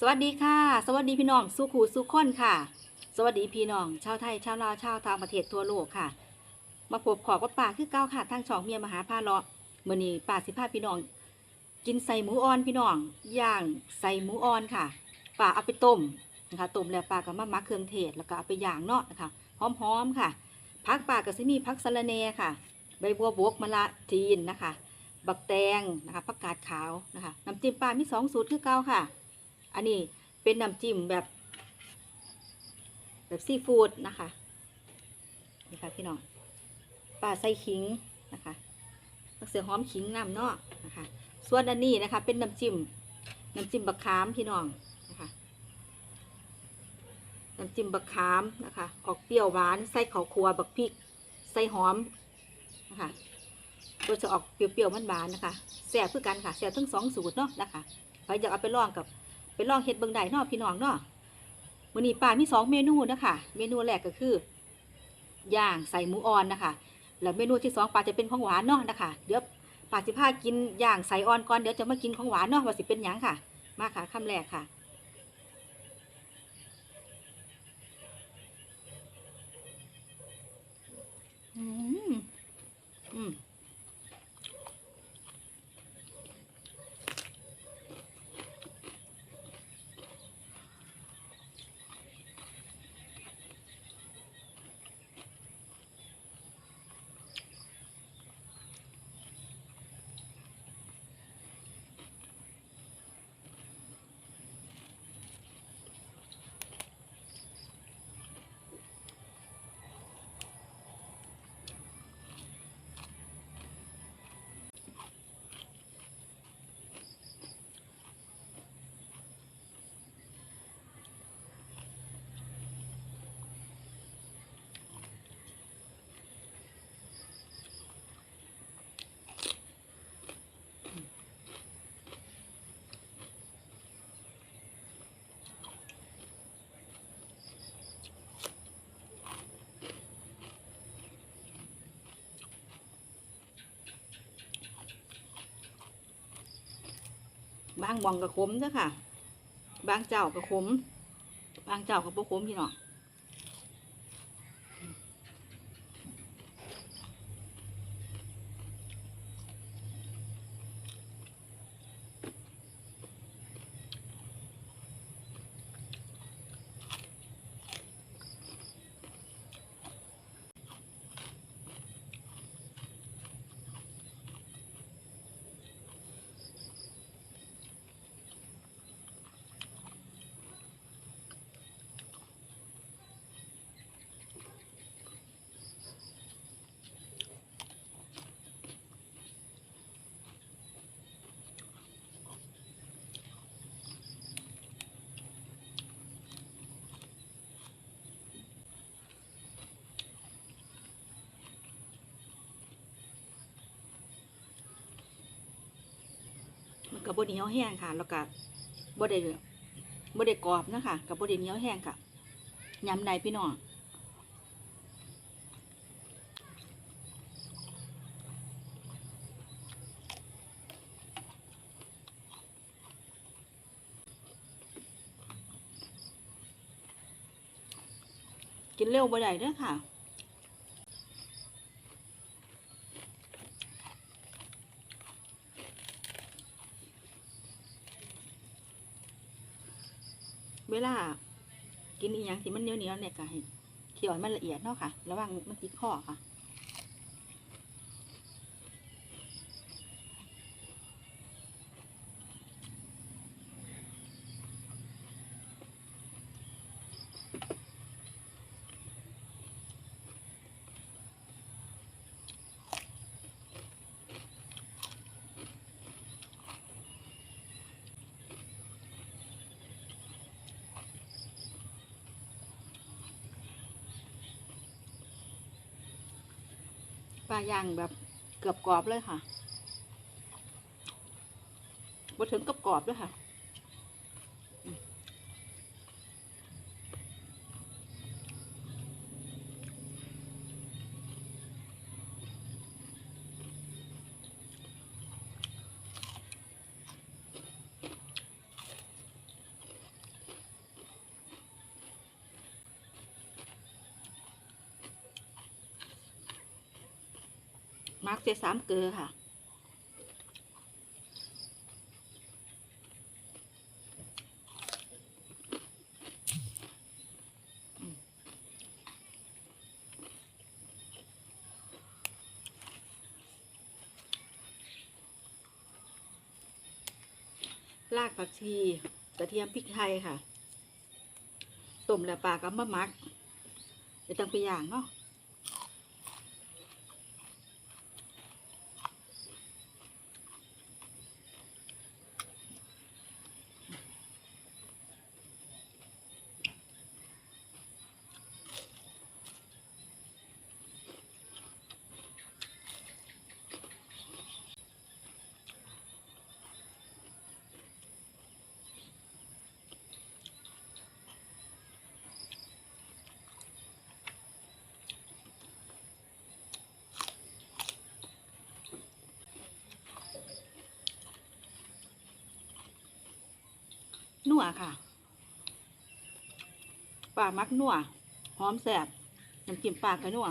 สวัสดีค่ะ สวัสดีพี่น้องสุขูสุขคนค่ะ สวัสดีพี่น้องชาวไทยชาวลาวชาวต่างประเทศทั่วโลกค่ะ มาพบขอกับป่าคือเก้าค่ะทางช่องเมียมหาพาเลาะมื่อนี้ป่าสิพาพี่น้อง กินใส่หมูอ่อนพี่น้องย่างใส่หมูอ่อนค่ะป่าเอาไปต้มนะคะต้มแล้วป่าก็มามักเครื่องเทศแล้วก็เอาไปย่างเนาะนะคะหอมๆค่ะพักป่าก็สิมีพักสะระแหน่ค่ะ ใบบัวบกมะละจีนนะคะ บักแตงนะคะผักกาดขาวนะคะน้ำจิ้มปลามีสองสูตรคือเก่าค่ะ อันนี้เป็นน้ำจิ้มแบบ แบบซีฟู้ดนะคะนี่ค่ะพี่น้องปลาใส่ขิงนะคะตักเสือหอมขิงน้ำเนาะนะคะ ส่วนอันนี้นะคะ เป็นน้ำจิ้มน้ำจิ้มบักขามพี่น้องนะคะน้ำจิ้มบักขามนะคะ ออกเปรี้ยวหวานใส่ข้าวคั่วบักพริกใส่หอมนะคะก็จะออกเปรี้ยวๆมันหวานนะคะแซ่บคือกันค่ะแซ่บทั้งสองสูตรเนาะนะคะใครอยากเอาไปลองกับ ไปลองเฮ็ดเบิ่งได้เนาะพี่น้องเนาะวันนี้ป้ามีสองเมนูนะคะเมนูแรกก็คือย่างใส่หมูอ่อนนะคะแล้วเมนูที่สองป้าจะเป็นของหวานเนาะนะคะเดี๋ยวป้าสิพากินย่างใส่อ่อนก่อนเดี๋ยวจะมากินของหวานเนาะว่าสิเป็นหยังค่ะ มาค่ะคำแรกค่ะอืมอืม บางหมองกับขมจ้ะค่ะ บางเจ้ากับขม บางเจ้ากับบ่ขมพี่น้อง กับบดเหนียวแห้งค่ะ แล้วก็บดได้บดได้กรอบนะคะกับบดเหนียวแห้งค่ะยำใดพี่น้องกินเร็วบ่ได้เด้อค่ะ เวลา กินอีหยัง ที่มันเหนียวเหนียวๆเนี่ยก็ให้เคี่ยวมันละเอียดเนาะค่ะ ระวังมันติดคอค่ะ ปลาย่างแบบเกือบกรอบเลยค่ะบดถึงกับกรอบเลยค่ะ มาร์กเจสามเกลือค่ะ รากผักชีกระเทียมพริกไทยค่ะ ต้มแล้วปลากับมะมักเดี๋ยวต้องไปย่างเนาะ นัวค่ะปลามักนัวหอมแสบน้ำจิ้มปลากระนัว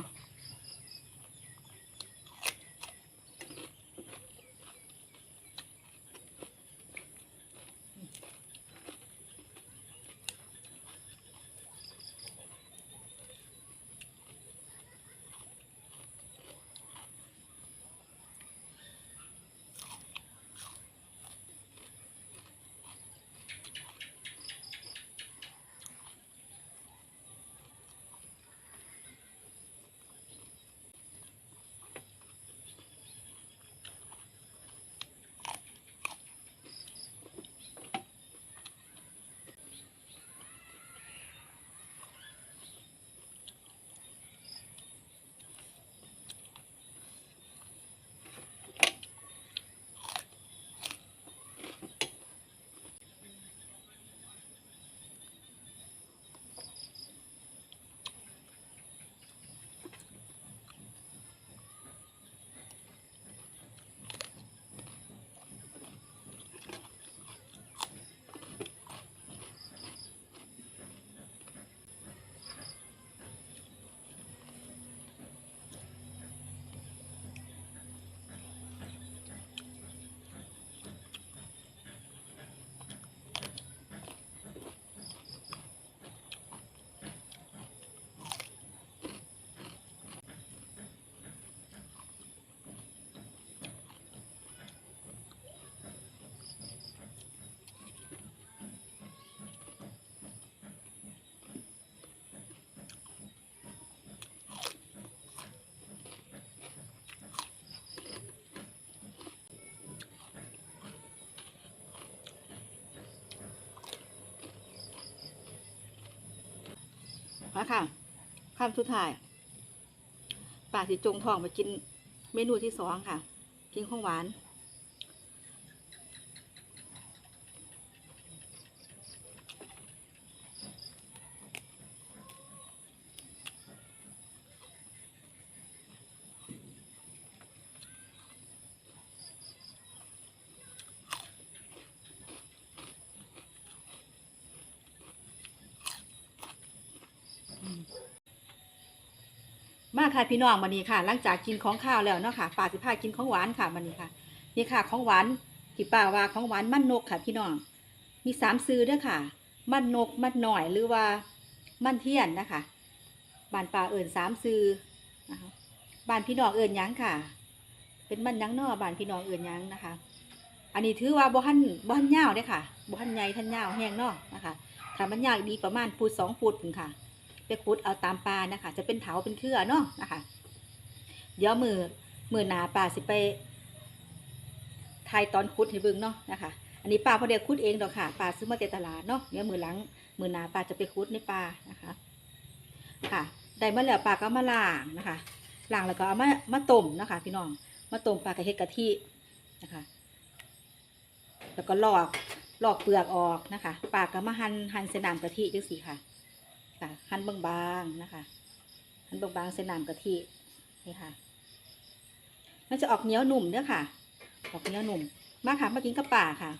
มาค่ะคำสุดท้ายป่าสิจงทองไปกินเมนูที่สองค่ะ กินของหวาน มาค่ะพี่น้องวันนี้ค่ะ หลังจากกินของข้าวแล้วเนาะค่ะป้าสิพากินของหวานค่ะวันนี้ค่ะ นี่ค่ะของหวานที่ป้าว่าของหวานมันนกค่ะ พี่น้อง มีสามซื้อเด้วยค่ะ มันนกมันหน่อยหรือว่ามันเทียนนะคะบ้านป้าเอิญสามซื้อนะคะบ้านพี่น้องเอิญยังค่ะ เป็นมันยังนอบ้านพี่น้องเอิญยังนะคะ อันนี้ถือว่าบ่หันบ่หันยาวเด้ค่ะบ่หันใหญ่ทันยาวแห้งนอนะคะถ้ามันยาวดีประมาณฟุตสองฟุตพุ่นค่ะ ไปขุดเอาตามปลานะคะ จะเป็นเถาเป็นเครือเนาะนะคะ เดี๋ยวมือมือหนาปลาสิไปทายตอนขุดให้เบิ่งเนาะนะคะ อันนี้ปลาพอเดียวขุดเองดอกค่ะปลาซื้อมาแต่ตลาดเนาะเดี๋ยมือหลังมือหนาปลาจะไปขุดในปลานะคะค่ะได้มาแล้วปลาก็มาล้างนะคะล้างแล้วก็เอามามาต้มนะคะ พี่น้องมาต้มปลากระเฮ็ดกะทินะคะ แล้วก็ลอกลอกเปลือกออกนะคะปลาก็มาหั่นหั่นเส้นน้ำกะทิจังสีค่ะ ค่ะหั่นบางๆนะคะหั่นบางๆเส้นน้ำกะทินี่ค่ะ มันจะออกเหนียวหนุ่มเด้อค่ะ ออกเหนียวหนุ่ม มาค่ะมากินกับป่าค่ะ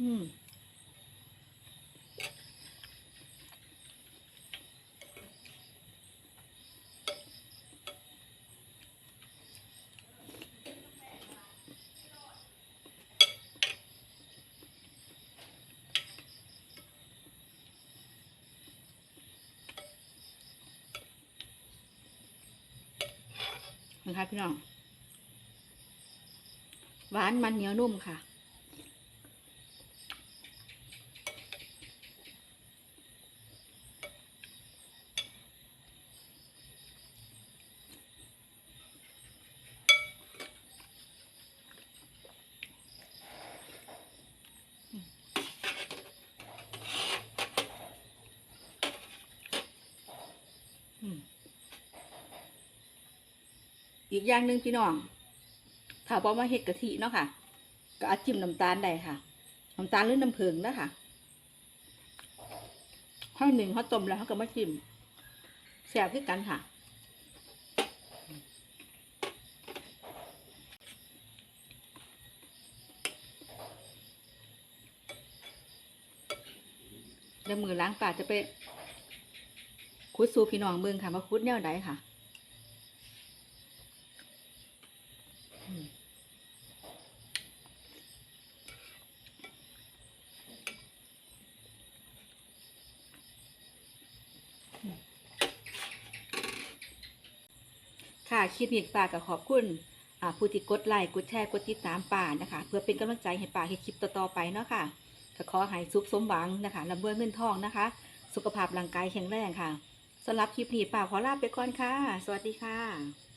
อืม นะคะพี่น้อง หวานมันเหนียวนุ่มค่ะ อืม อีกอย่างหนึ่งพี่น้องถ้าบอกมาเห็ดกะทิเนาะค่ะ ก็อาจจิ้มน้ำตาลได้ค่ะน้ำตาลหรือน้ำผึ้งนะคะข้าวหนึ่งเขาต้มแล้วเขาก็มาจิ้มแซ่บคือกันค่ะเดี๋ยวมือล้างปากจะไปคุดสูพี่น้องเบิ่งค่ะ มาคุดแนวใดค่ะ ค่ะคลิปนี้ป่ากับขอบคุณผู้ที่กดไลค์กดแชร์กดติดตามป่านะคะ เพื่อเป็นกำลังใจให้ป่าให้คลิปต่อๆไปเนาะค่ะก็ขอให้สุขสมหวังนะคะลำเบือเงินทองนะคะ สุขภาพร่างกายแข็งแรงค่ะสำหรับคลิปนี้ป่าขอลาไปก่อนค่ะ สวัสดีค่ะ